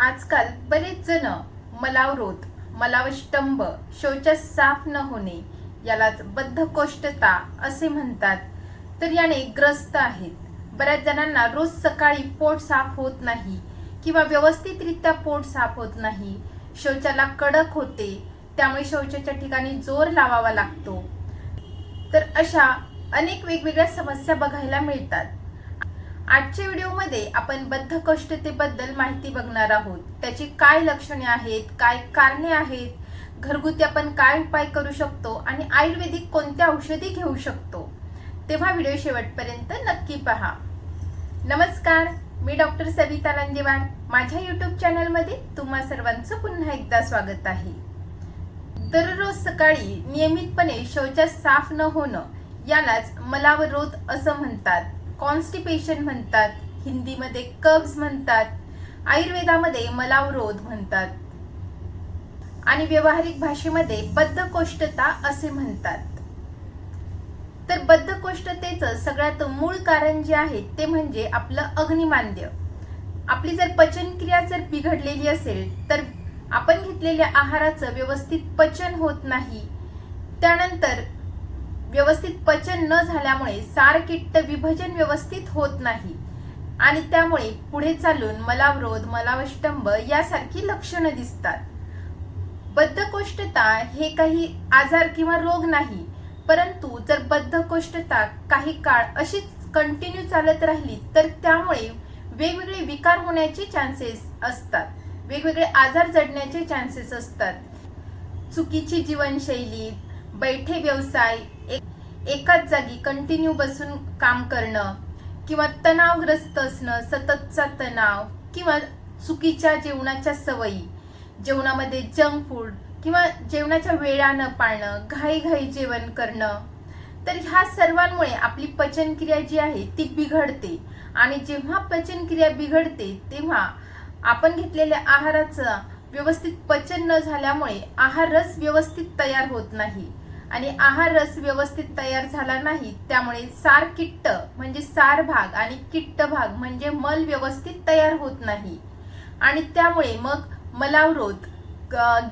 आजकाल बरेच जण मलावरोध मलावष्टंभ शौचास साफ न होणे यालाच बद्धकोष्ठता असे म्हणतात. तर याने ग्रस्त आहेत. बऱ्याच जणांना रोज सकाळी पोट साफ होत नाही किंवा व्यवस्थितरित्या पोट साफ होत नाही. शौचाला कडक होते त्यामुळे शौचाच्या ठिकाणी जोर लावावा लागतो. तर अशा अनेक वेगवेगळ्या समस्या बघायला मिळतात. आजच्या व्हिडिओमध्ये आपण बद्धकोष्ठतेबद्दल माहिती बघणार आहोत. त्याची काय लक्षणे आहेत काय कारणे आहेत घरगुती आपण काय उपाय करू शकतो आणि आयुर्वेदिक कोणत्या औषधी घेऊ शकतो. तेव्हा व्हिडिओ शेवटपर्यंत नक्की पहा. नमस्कार मी डॉक्टर सविता लांजेवार माझ्या यूट्यूब चॅनलमध्ये तुम्हा सर्वांचं पुन्हा एकदा स्वागत आहे. दररोज सकाळी नियमितपणे शौचास साफ न होणं यालाच मलावरोध असं म्हणतात. कॉन्स्टिपेशन म्हणतात हिंदीमध्ये कब्ज म्हणतात आयुर्वेदामध्ये मलावरोध म्हणतात. आणि व्यावहारिक भाषेमध्ये बद्धकोष्ठता असे म्हणतात. तर बद्धकोष्ठतेचं सगळ्यात मूळ कारण जे आहे ते म्हणजे आपलं अग्निमांद्य. आपली जर पचनक्रिया जर बिघडलेली असेल तर आपण घेतलेल्या आहाराचं व्यवस्थित पचन होत नाही. त्यानंतर व्यवस्थित पचन न झाल्यामुळे सारकिट्ट विभजन व्यवस्थित होत नाही. आणि त्यामुळे पुढे चालून मलावरोध मलावष्टंभ यासारखी लक्षणं दिसतात. बद्धकोष्ठता हे काही आजार किंवा रोग नाही परंतु जर बद्धकोष्ठता काही काळ अशीच कंटिन्यू चालत राहिली तर त्यामुळे वेगवेगळे विकार होण्याचे चान्सेस असतात. वेगवेगळे आजार जडण्याचे चान्सेस असतात. चुकीची जीवनशैली बैठे व्यवसाय एक- एकाच जागी कंटिन्यू बसून काम करणं किंवा तणावग्रस्त असणं सततचा तणाव किंवा चुकीच्या जेवणाच्या सवयी जेवणामध्ये जंक फूड किंवा जेवणाच्या वेळा न पाळणं घाईघाई जेवण करणं तर ह्या सर्वांमुळे आपली पचनक्रिया जी आहे ती बिघडते. आणि जेव्हा पचनक्रिया बिघडते तेव्हा आपण घेतलेल्या आहाराचं व्यवस्थित पचन न झाल्यामुळे आहार रस व्यवस्थित तयार होत नाही. आणि आहार रस व्यवस्थित तयार झाला नाही त्यामुळे सार किट्ट म्हणजे सार भाग आणि किट्ट भाग म्हणजे मल व्यवस्थित तयार होत नाही. आणि त्यामुळे मग मलावरोध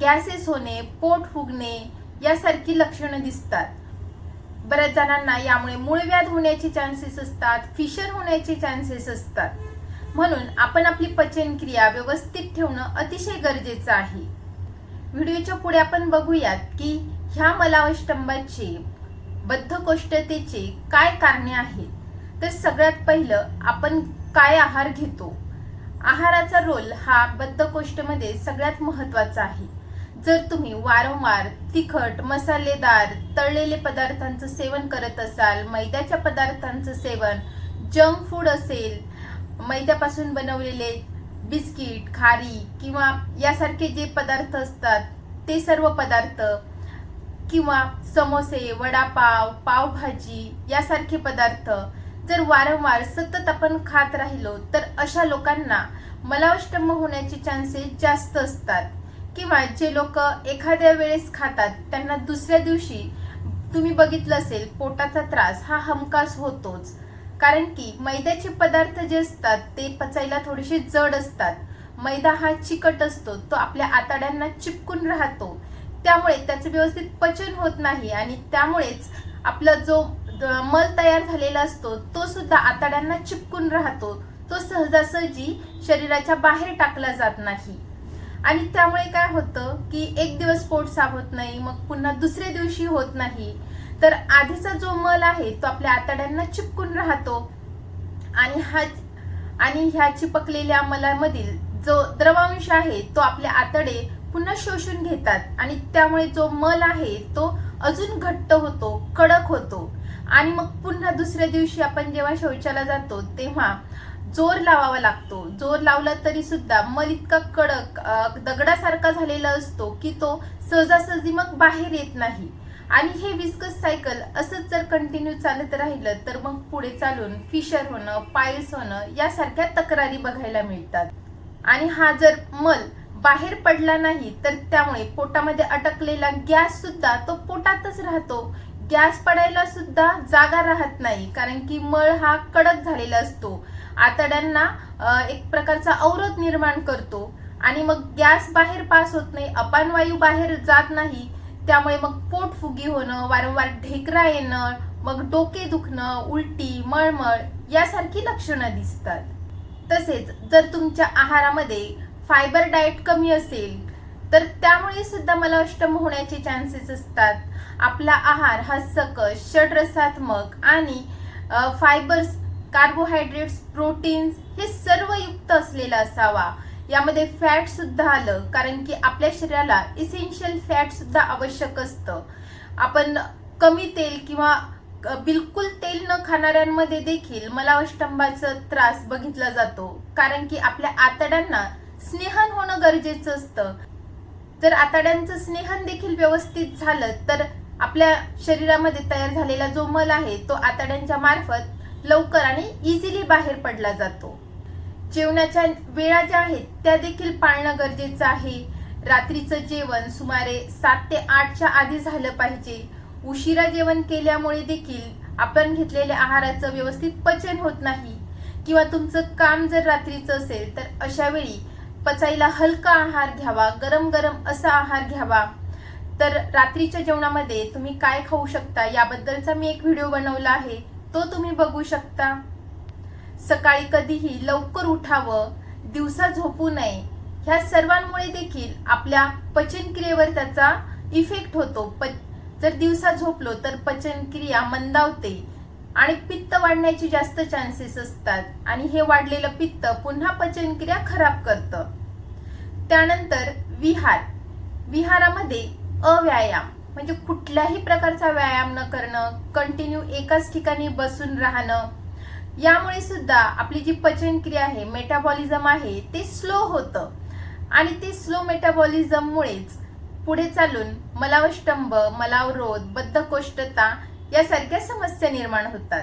गॅसेस होणे पोट फुगणे यासारखी लक्षणं दिसतात. बऱ्याच जणांना यामुळे मूळव्याध होण्याचे चान्सेस असतात फिशर होण्याचे चान्सेस असतात. म्हणून आपण आपली पचनक्रिया व्यवस्थित ठेवणं अतिशय गरजेचं आहे. व्हिडिओच्या पुढे आपण बघूयात की ह्या मलावष्टंबाची बद्धकोष्ठतेची काय कारणे आहेत? तर सगळ्यात पहिलं आपण काय आहार घेतो? आहाराचा रोल हा बद्धकोष्ठमध्ये सगळ्यात महत्त्वाचा आहे. जर तुम्ही वारंवार तिखट मसालेदार तळलेले पदार्थांचं सेवन करत असाल मैद्याच्या पदार्थांचं सेवन जंक फूड असेल मैद्यापासून बनवलेले बिस्किट खारी किंवा यासारखे जे पदार्थ असतात ते सर्व पदार्थ किंवा समोसे वडापाव पावभाजी यासारखे पदार्थ जर वारंवार सतत आपण खात राहिलो तर अशा लोकांना मलावष्टंभ होण्याचे चान्सेस जास्त असतात. किंवा जे लोक एखाद्या वेळेस खातात त्यांना दुसऱ्या दिवशी तुम्ही बघितलं असेल पोटाचा त्रास हा हमखास होतोच. कारण की मैद्याचे पदार्थ जे असतात ते पचायला थोडेसे जड असतात. मैदा हा चिकट असतो तो आपल्या आतड्यांना चिपकून राहतो. त्यामुळे त्याचं व्यवस्थित पचन होत नाही आणि त्यामुळेच आपला जो द- मल तयार झालेला असतो तो सुद्धा आतड्यांना चिपकून राहतो. तो सहजासहजी शरीराच्या बाहेर टाकला जात नाही. आणि त्यामुळे काय होतं की एक दिवस पोट साफ होत नाही मग पुन्हा दुसऱ्या दिवशी होत नाही. तर आधीचा जो मल आहे तो आपल्या आतड्यांना चिपकून राहतो. आणि हा आणि ह्या चिपकलेल्या मलामधील जो द्रवांश आहे तो आपले आतडे पुन्हा शोषून घेतात आणि त्यामुळे जो मल आहे तो अजून घट्ट होतो कडक होतो. आणि मग पुन्हा दुसऱ्या दिवशी आपण जेव्हा शौचाला जातो तेव्हा जोर लावावा लागतो. जोर लावला तरी सुद्धा मल इतका कडक दगडासारखा झालेला असतो की तो सहजासहजी मग बाहेर येत नाही. आणि हे विस्कस सायकल असंच जर कंटिन्यू चालत राहिलं तर मग पुढे चालून फिशर होणं पायल्स होणं यासारख्या तक्रारी बघायला मिळतात. आणि हा जर मल बाहेर पडला नाही तर त्यामुळे पोटामध्ये अटकलेला गॅस सुद्धा तो पोटातच राहतो. गॅस पडायला सुद्धा जागा राहत नाही कारण की मळ हा कडक झालेला असतो. आतड्यांना एक प्रकारचा अवरोध निर्माण करतो. आणि मग गॅस बाहेर पास होत नाही अपानवायू बाहेर जात नाही त्यामुळे मग पोट फुगी होणं वारंवार ढेकरा येणं मग डोके दुखणं उलटी मळमळ यासारखी लक्षणं दिसतात. तसेच जर तुमच्या आहारामध्ये फायबर डाएट कमी असेल तर त्यामुळे सुद्धा मला अष्टम होण्याचे चान्सेस असतात. आपला आहार हा सकस षडरसात्मक आणि फायबर्स कार्बोहायड्रेट्स प्रोटीन्स हे सर्व युक्त असलेला असावा. यामध्ये फॅट सुद्धा आलं कारण की आपल्या शरीराला इसेन्शियल फॅट सुद्धा आवश्यक असतं. आपण कमी तेल किंवा बिलकुल तेल न खाणाऱ्यांमध्ये देखील मला अष्टंबाचा त्रास बघितला जातो. कारण की आपल्या आतड्यांना स्नेहन होणं गरजेचं असतं. जर आतड्यांचं स्नेहन देखील व्यवस्थित झालं तर आपल्या शरीरामध्ये तयार झालेला जो मल आहे तो आतड्यांच्या मार्फत लवकर आणि इझिली बाहेर पडला जातो. जेवणाच्या वेळा ज्या आहेत त्या देखील पाळणं गरजेचं आहे. रात्रीचं जेवण सुमारे सात ते आठच्या आधी झालं पाहिजे. उशिरा जेवण केल्यामुळे देखील आपण घेतलेल्या आहाराचं व्यवस्थित पचन होत नाही. किंवा तुमचं काम जर रात्रीचं असेल तर अशा वेळी पचायला हलका आहार घ्यावा गरम गरम असा आहार घ्यावा. तर रात्रीच्या जेवणामध्ये तुम्ही काय खाऊ शकता याबद्दलचा मी एक व्हिडिओ बनवला आहे. तो तुम्ही बघू शकता. सकाळी कधीही लवकर उठावं दिवसा झोपू नये. ह्या सर्वांमुळे देखील आपल्या पचनक्रियेवर त्याचा इफेक्ट होतो. प जर दिवसा झोपलो तर पचनक्रिया मंदावते. आणि पित्त वाढण्याचे जास्त चान्सेस असतात. आणि हे वाढलेलं पित्त पुन्हा पचनक्रिया खराब करतं. त्यानंतर विहार. विहारामध्ये अव्यायाम म्हणजे कुठल्याही प्रकारचा व्यायाम न करणं कंटिन्यू एकाच ठिकाणी बसून राहणं यामुळे सुद्धा आपली जी पचनक्रिया आहे मेटाबॉलिझम आहे ते स्लो होतं. आणि ते स्लो मेटाबॉलिझममुळेच पुढे चालून मलावष्टंभ मलावरोध बद्धकोष्ठता यासारख्या समस्या निर्माण होतात.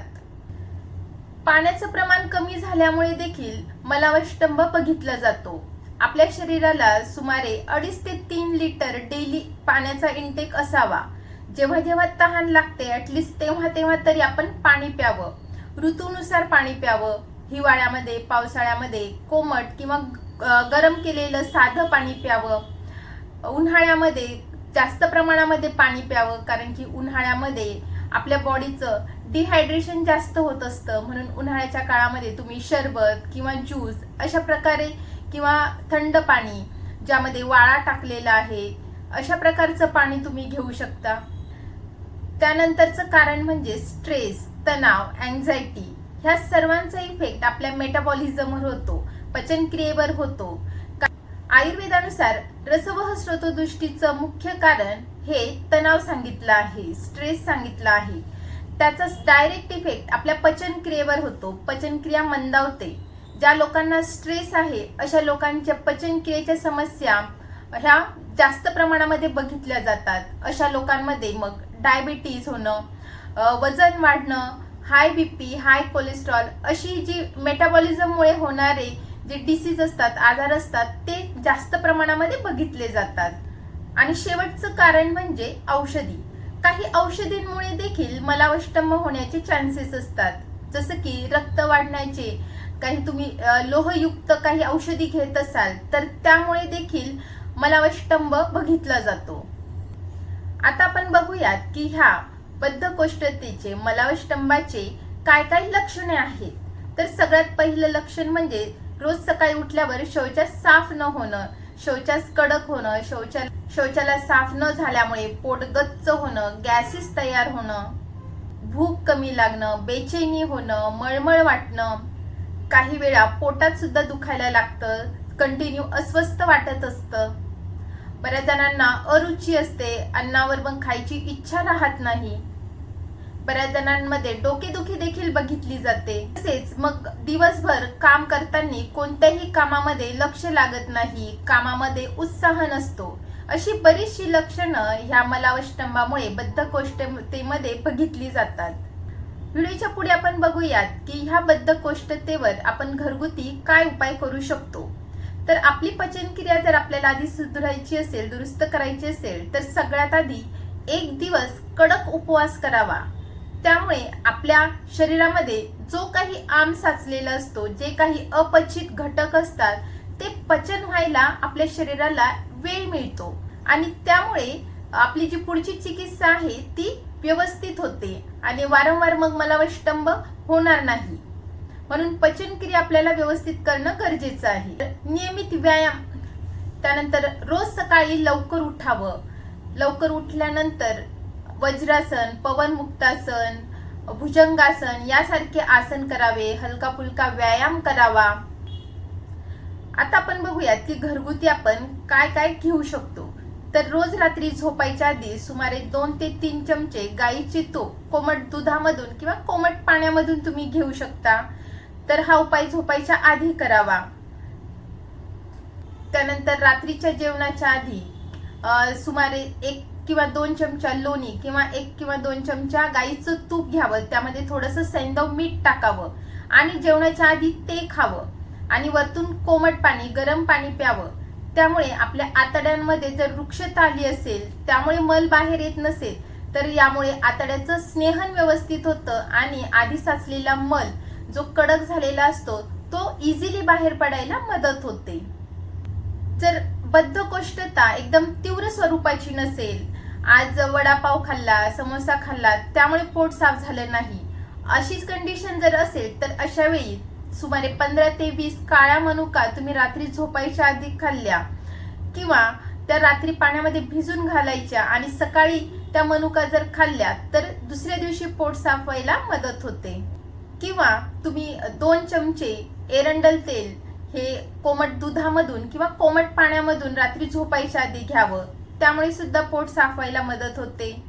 पाण्याचं प्रमाण कमी झाल्यामुळे देखील मलावष्टंभ बघितला जातो. आपल्या शरीराला सुमारे अडीच ते तीन लिटर डेली पाण्याचा इंटेक असावा. जेव्हा जेव्हा तहान लागते ॲटलिस्ट तेव्हा तेव्हा तरी आपण पाणी प्यावं. ऋतूनुसार पाणी प्यावं. हिवाळ्यामध्ये पावसाळ्यामध्ये कोमट किंवा गरम केलेलं साधं पाणी प्यावं. उन्हाळ्यामध्ये जास्त प्रमाणामध्ये पाणी प्यावं कारण की उन्हाळ्यामध्ये आपल्या बॉडीचं डिहायड्रेशन जास्त होत असतं. म्हणून उन्हाळ्याच्या काळामध्ये तुम्ही शरबत किंवा ज्यूस अशा प्रकारे किंवा थंड पाणी ज्यामध्ये वाळा टाकलेला आहे अशा प्रकारचं पाणी तुम्ही घेऊ शकता. त्यानंतरचं कारण म्हणजे स्ट्रेस तणाव अँझायटी ह्या सर्वांचा इफेक्ट आपल्या मेटाबॉलिझमवर होतो पचनक्रियेवर होतो. का- आयुर्वेदानुसार रसवह स्रोतदृष्टीचं मुख्य कारण हे तणाव सांगितलं आहे स्ट्रेस सांगितलं आहे. त्याचा डायरेक्ट इफेक्ट आपल्या पचनक्रियेवर होतो. पचनक्रिया मंदावते. ज्या लोकांना स्ट्रेस आहे अशा लोकांच्या पचनक्रियेच्या समस्या ह्या जास्त प्रमाणामध्ये बघितल्या जातात. अशा लोकांमध्ये मग डायबिटीज होणं वजन वाढणं हाय बी पी हाय कोलेस्ट्रॉल अशी जी मेटाबॉलिझममुळे होणारे जे डिसीज असतात आजार असतात ते जास्त प्रमाणामध्ये बघितले जातात. आणि शेवटचं कारण म्हणजे औषधी. काही औषधींमुळे देखील मलावष्टंभ होण्याचे चान्सेस असतात. जसं की रक्त वाढण्याचे काही तुम्ही लोहयुक्त काही औषधी घेत असाल तर त्यामुळे देखील मलावष्टंभ बघितला जातो. आता आपण बघूयात की ह्या बद्धकोष्ठतेचे मलावष्टंभाचे काय काय लक्षणे आहेत? तर सगळ्यात पहिलं लक्षण म्हणजे रोज सकाळी उठल्यावर शौचास साफ न होणं शौचास कडक होणं शौचा शौचाला साफ न झाल्यामुळे पोट गच्च होणं गॅसेस तयार होणं भूक कमी लागणं बेचैनी होणं मळमळ वाटणं काही वेळा पोटात सुद्धा दुखायला लागतं कंटिन्यू अस्वस्थ वाटत असतं. बऱ्याच जणांना अरुची असते अन्नावर पण खायची इच्छा राहत नाही. बऱ्याच जणांमध्ये डोकेदुखी देखील बघितली जाते. तसेच मग दिवसभर काम करताना कोणत्याही कामामध्ये लक्ष लागत नाही कामामध्ये उत्साह नसतो. अशी बरीचशी लक्षणं ह्या मलावष्टंभामुळे बद्धकोष्ठतेमध्ये बघितली जातात. व्हिडिओच्या पुढे आपण बघूयात की ह्या बद्धकोष्ठतेवर आपण घरगुती काय उपाय करू शकतो? तर आपली पचनक्रिया जर आपल्याला आधी सुधारायची असेल दुरुस्त करायची असेल तर सगळ्यात आधी एक दिवस कडक उपवास करावा. त्यामुळे आपल्या शरीरामध्ये जो काही आम साचलेला असतो जे काही अपचित घटक असतात ते पचन व्हायला आपल्या शरीराला वेळ मिळतो. आणि त्यामुळे आपली जी पुढची चिकित्सा आहे ती व्यवस्थित होते. आणि वारंवार मग मलावष्टंभ होणार नाही. म्हणून पचनक्रिया आपल्याला व्यवस्थित करणं गरजेचं आहे. नियमित व्यायाम त्यानंतर रोज सकाळी लवकर उठावं. लवकर उठल्यानंतर वज्रासन पवन मुक्तासन भुजंगासन यासारखे आसन करावे हलका फुलका व्यायाम करावा. आता आपण बघूयात की घरगुती आपण काय काय घेऊ शकतो. तर रोज रात्री झोपायच्या आधी सुमारे दोन ते तीन चमचे गाईचे तूप कोमट दुधामधून किंवा कोमट पाण्यामधून तुम्ही घेऊ शकता. तर हा उपाय झोपायच्या आधी करावा. त्यानंतर रात्रीच्या जेवणाच्या आधी सुमारे एक किंवा दोन चमचा लोणी किंवा एक किंवा दोन चमचा गाईचं तूप घ्यावं. त्यामध्ये थोडंसं सैंदव मीठ टाकावं आणि जेवणाच्या आधी ते खावं आणि वरतून कोमट पाणी गरम पाणी प्यावं. त्यामुळे आपल्या आतड्यांमध्ये जर वृक्ष ताली असेल त्यामुळे मल बाहेर येत नसेल तर यामुळे आतड्याचं स्नेहन व्यवस्थित होतं आणि आधी साचलेला मल जो कडक झालेला असतो तो इझिली बाहेर पडायला मदत होते. जर बद्धकोष्ठता एकदम तीव्र स्वरूपाची नसेल आज वडापाव खाल्ला समोसा खाल्ला त्यामुळे पोट साफ झालं नाही अशीच कंडिशन जर असेल तर अशा वेळी सुमारे पंधरा ते वीस काळ्या मनुका तुम्ही रात्री झोपायच्या आधी खाल्ल्या. किंवा त्या रात्री पाण्यामध्ये भिजून घालायच्या आणि सकाळी त्या मनुका जर खाल्ल्या तर दुसऱ्या दिवशी पोट साफ व्हायला मदत होते. किंवा तुम्ही दोन चमचे एरंडल तेल हे कोमट दुधामधून किंवा कोमट पाण्यामधून रात्री झोपायच्या आधी घ्यावं. त्यामुळे सुद्धा पोट साफ व्हायला मदत होते.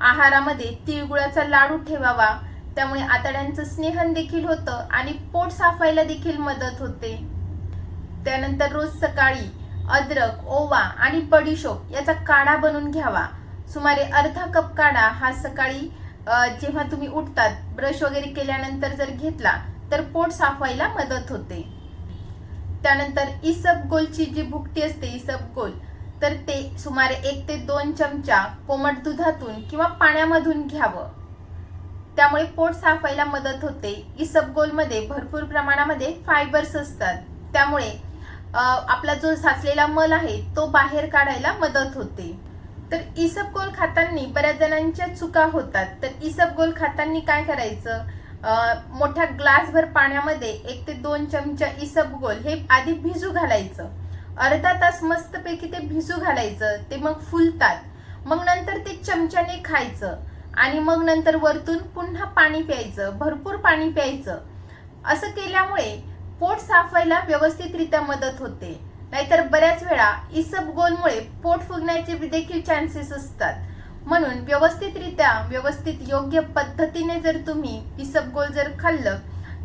आहारामध्ये तिळगुळाचा लाडू ठेवावा. त्यामुळे आतड्यांचं स्नेहन देखील होतं आणि पोट साफायला देखील मदत होते. त्यानंतर रोज सकाळी अद्रक ओवा आणि बडीशोप याचा काढा बनवून घ्यावा. सुमारे अर्धा कप काढा हा सकाळी जेव्हा तुम्ही उठतात ब्रश वगैरे केल्यानंतर जर घेतला तर पोट साफ व्हायला मदत होते. त्यानंतर इसबगोलची जी भुकटी असते इसबगोल तर ते सुमारे एक ते दोन चमचा कोमट दुधातून किंवा पाण्यामधून घ्यावं. त्यामुळे पोट साफ व्हायला मदत होते. इसबगोलमध्ये भरपूर प्रमाणामध्ये फायबर्स असतात. त्यामुळे आपला जो साचलेला मल आहे तो बाहेर काढायला मदत होते. तर इसबगोल खाताना बऱ्याच जणांच्या चुका होतात. तर इसबगोल खाताना काय करायचं? मोठ्या ग्लासभर पाण्यामध्ये एक ते दोन चमचा इसबगोल हे आधी भिजू घालायचं. अर्धा तास मस्तपैकी ते भिजू घालायचं. ते मग फुलतात. मग नंतर ते चमच्याने खायचं. आणि मग नंतर वरतून पुन्हा पाणी प्यायचं भरपूर पाणी प्यायचं. असं केल्यामुळे पोट साफ व्हायला व्यवस्थितरित्या मदत होते. नाहीतर बऱ्याच वेळा इसबगोलमुळे पोट फुगण्याचे देखील चान्सेस असतात. म्हणून व्यवस्थितरित्या व्यवस्थित योग्य पद्धतीने जर तुम्ही इसबगोल जर खाल्लं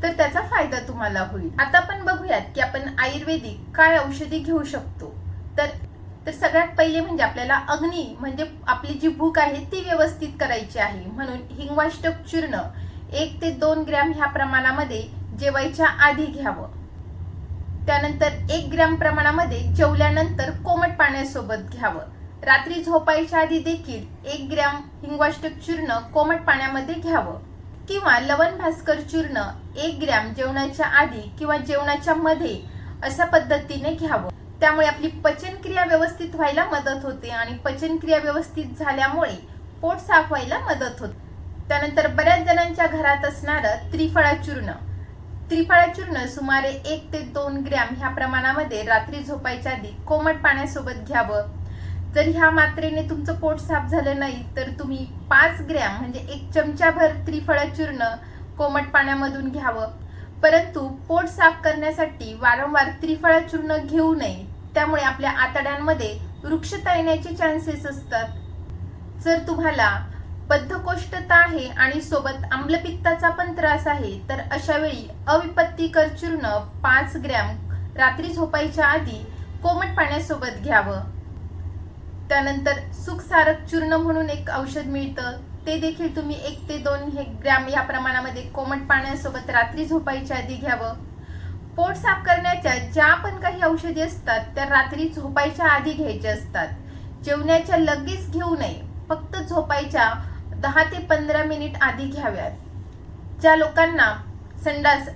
तर त्याचा फायदा तुम्हाला होईल. आता आपण बघूयात की आपण आयुर्वेदिक काय औषधी घेऊ शकतो. तर तर सगळ्यात पहिले म्हणजे आपल्याला अग्नी म्हणजे आपली जी भूक आहे ती व्यवस्थित करायची आहे. म्हणून हिंगवाष्टक चूर्ण एक ते दोन ग्रॅम ह्या प्रमाणामध्ये जेवायच्या आधी घ्यावं. त्यानंतर एक ग्रॅम प्रमाणामध्ये जेवल्यानंतर कोमट पाण्यासोबत घ्यावं. रात्री झोपायच्या आधी देखील एक ग्रॅम हिंगवाष्टक चूर्ण कोमट पाण्यामध्ये घ्यावं. किंवा लवण भास्कर चूर्ण एक ग्रॅम जेवणाच्या आधी किंवा जेवणाच्या मध्ये अशा पद्धतीने घ्यावं. त्यामुळे आपली पचनक्रिया व्यवस्थित व्हायला मदत होते आणि पचनक्रिया व्यवस्थित झाल्यामुळे पोट साफ व्हायला मदत होते. त्यानंतर बऱ्याच जणांच्या घरात असणारं त्रिफळा चूर्ण. त्रिफळा चूर्ण सुमारे एक ते दोन ग्रॅम ह्या प्रमाणामध्ये रात्री झोपायच्या आधी कोमट पाण्यासोबत घ्यावं. जर ह्या मात्रेने तुमचं पोट साफ झालं नाही तर तुम्ही पाच ग्रॅम म्हणजे एक चमचाभर त्रिफळा चूर्ण कोमट पाण्यामधून घ्यावं. परंतु पोट साफ करण्यासाठी वारंवार त्रिफळा चूर्ण घेऊ नये. त्यामुळे आपल्या आतड्यांमध्ये वृक्षता येण्याचे चान्सेस असतात. जर तुम्हाला बद्धकोष्ठता आहे आणि सोबत आम्लपित्ताचा पण त्रास आहे तर अशा वेळी अविपत्तीकर चूर्ण पाच ग्रॅम रात्री झोपायच्या आधी कोमट पाण्यासोबत घ्यावं. त्यानंतर सुखसारक चूर्ण म्हणून एक औषध मिळतं. ते देखील तुम्ही एक ते दोन हे ग्रॅम या प्रमाणामध्ये कोमट पाण्यासोबत रात्री झोपायच्या आधी घ्यावं. पोट साफ करण्याच्या ज्या पण काही औषधी असतात त्या रात्री झोपायच्या आधी घ्यायच्या असतात. जेवण्याच्या लगेच घेऊ नये फक्त झोपायच्या दहा ते पंधरा मिनिट आधी घ्याव्यात. ज्या लोकांना संडास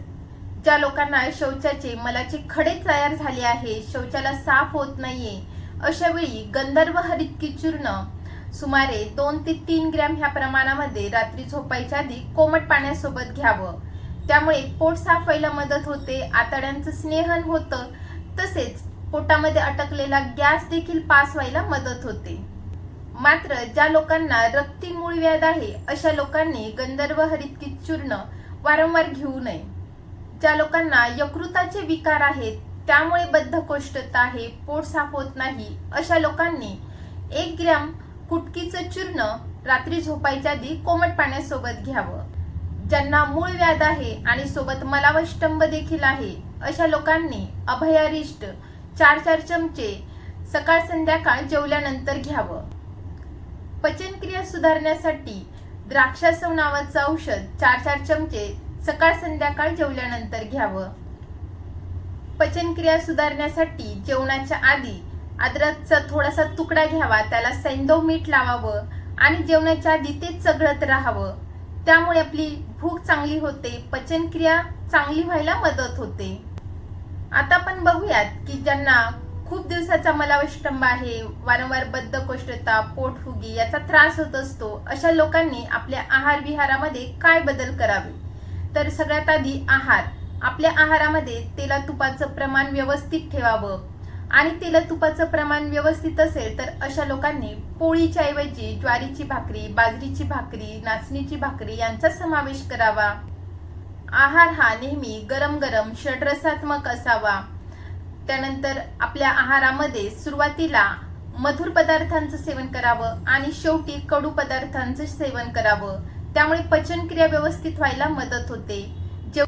ज्या लोकांना शौचाचे मलाचे खडे तयार झाले आहे शौचाला साफ होत नाहीये अशा वेळी गंधर्व हरितकी चूर्ण सुमारे दोन ते तीन ग्रॅम ह्या प्रमाणामध्ये रात्री झोपायच्या आधी कोमट पाण्यासोबत घ्यावं. त्यामुळे पोट साफ व्हायला मदत होते आतड्यांचं स्नेहन होतं तसेच पोटामध्ये अटकलेला गॅस देखील पास व्हायला मदत होते. मात्र ज्या लोकांना रक्ती मूळ व्याध आहे अशा लोकांनी गंधर्व हरितकी चूर्ण वारंवार घेऊ नये. ज्या लोकांना यकृताचे विकार आहेत त्यामुळे बद्धकोष्ठता आहे पोट साफ होत नाही अशा लोकांनी एक ग्रॅम कुटकीचं चूर्ण रात्री झोपायच्या आधी कोमट पाण्यासोबत घ्यावं. ज्यांना मूळ व्याध आहे आणि सोबत मलावष्टंभ देखील आहे अशा लोकांनी अभयारिष्ट चार चार चमचे सकाळ संध्याकाळ जेवल्यानंतर घ्यावं. पचनक्रिया सुधारण्यासाठी द्राक्षासव नावाचं औषध चार चार चमचे सकाळ संध्याकाळ जेवल्यानंतर घ्यावं. पचनक्रिया सुधारण्यासाठी जेवणाच्या आधी अद्रकचा थोडासा तुकडा घ्यावा त्याला सैंदव मीठ लावावं आणि जेवणाच्या आधी ते चघळत राहावं. त्यामुळे आपली भूक चांगली होते पचनक्रिया चांगली व्हायला मदत होते. आता आपण बघूयात की ज्यांना खूप दिवसाचा मलावष्टंभ आहे वारंवार बद्धकोष्ठता पोटफुगी याचा त्रास होत असतो अशा लोकांनी आपल्या आहार विहारामध्ये काय बदल करावे? तर सगळ्यात आधी आहार. आपल्या आहारामध्ये तेला तुपाचं प्रमाण व्यवस्थित ठेवावं. आणि तेल तुपाचं प्रमाण व्यवस्थित असेल तर अशा लोकांनी पोळीच्या ऐवजी ज्वारीची भाकरी बाजरीची भाकरी नाचणीची भाकरी यांचा समावेश करावा. आहार हा नेहमी गरम गरम षड्रसात्मक असावा. त्यानंतर आपल्या आहारामध्ये सुरुवातीला मधुर पदार्थांचं सेवन करावं आणि शेवटी कडू पदार्थांचं सेवन करावं. त्यामुळे पचनक्रिया व्यवस्थित व्हायला मदत होते. जेव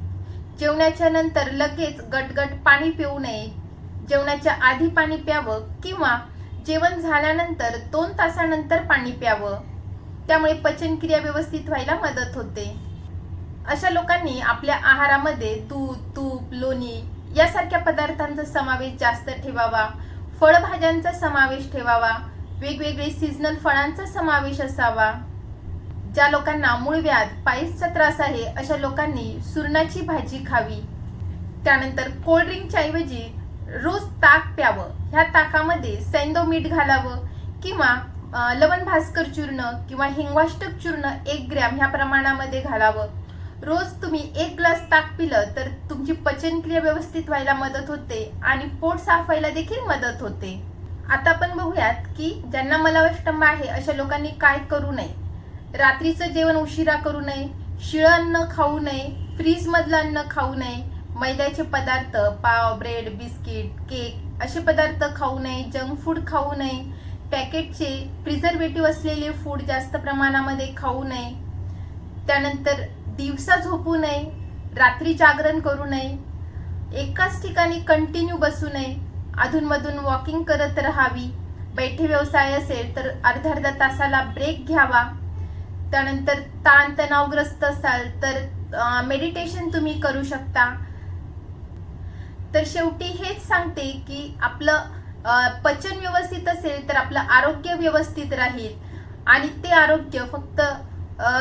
जेवणाच्या नंतर लगेच गटगट पाणी पिऊ नये. जेवणाच्या आधी पाणी प्यावं किंवा जेवण झाल्यानंतर दोन तासानंतर पाणी प्यावं. त्यामुळे पचनक्रिया व्यवस्थित व्हायला मदत होते. अशा लोकांनी आपल्या आहारामध्ये दूध तूप लोणी यासारख्या पदार्थांचा समावेश जास्त ठेवावा. फळभाज्यांचा समावेश ठेवावा. वेगवेगळे सीझनल फळांचा समावेश असावा. ज्या लोकांना मूळव्याध पायसचा त्रास आहे अशा लोकांनी सुरणाची भाजी खावी. त्यानंतर कोल्ड्रिंकच्या ऐवजी रोज ताक प्यावं. ह्या ताकामध्ये सैंदो मीठ घालावं किंवा लवण भास्कर चूर्ण किंवा हिंगवाष्टक चूर्ण एक ग्रॅम ह्या प्रमाणामध्ये घालावं. रोज तुम्ही एक ग्लास ताक पिलं तर तुमची पचनक्रिया व्यवस्थित व्हायला मदत होते आणि पोट साफ व्हायला देखील मदत होते. आता आपण बघूयात की ज्यांना मलावष्टंब आहे अशा लोकांनी काय करू नये. रात्रीचं जेवण उशिरा करू नये शिळं अन्न खाऊ नये फ्रीजमधलं अन्न खाऊ नये मैद्याचे पदार्थ पाव ब्रेड बिस्किट केक असे पदार्थ खाऊ नये जंक फूड खाऊ नये. पॅकेटचे प्रिझर्वेटिव्ह असलेले फूड जास्त प्रमाणामध्ये खाऊ नये. त्यानंतर दिवसा झोपू नये रात्री जागरण करू नये एकाच ठिकाणी कंटिन्यू बसू नये अधूनमधून वॉकिंग करत राहावी. बैठे व्यवसाय असेल तर अर्धा अर्धा तासाला ब्रेक घ्यावा. त्यानंतर ताणतणावग्रस्त असाल तर मेडिटेशन तुम्ही करू शकता. तर शेवटी हेच सांगते की आपलं पचन व्यवस्थित असेल तर आपलं आरोग्य व्यवस्थित राहील. आणि ते आरोग्य फक्त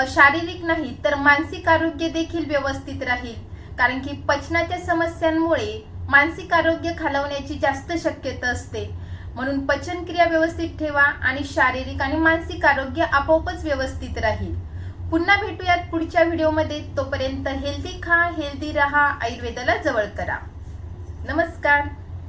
शारीरिक नाही तर मानसिक आरोग्य देखील व्यवस्थित राहील. कारण की पचनाच्या समस्यांमुळे मानसिक आरोग्य खालवण्याची जास्त शक्यता असते. म्हणून पचनक्रिया व्यवस्थित ठेवा आणि शारीरिक आणि मानसिक आरोग्य आपोआपच व्यवस्थित राहील. पुन्हा भेटूयात पुढच्या व्हिडिओमध्ये. तोपर्यंत हेल्दी खा हेल्दी राहा आयुर्वेदाला जवळ करा. नमस्कार.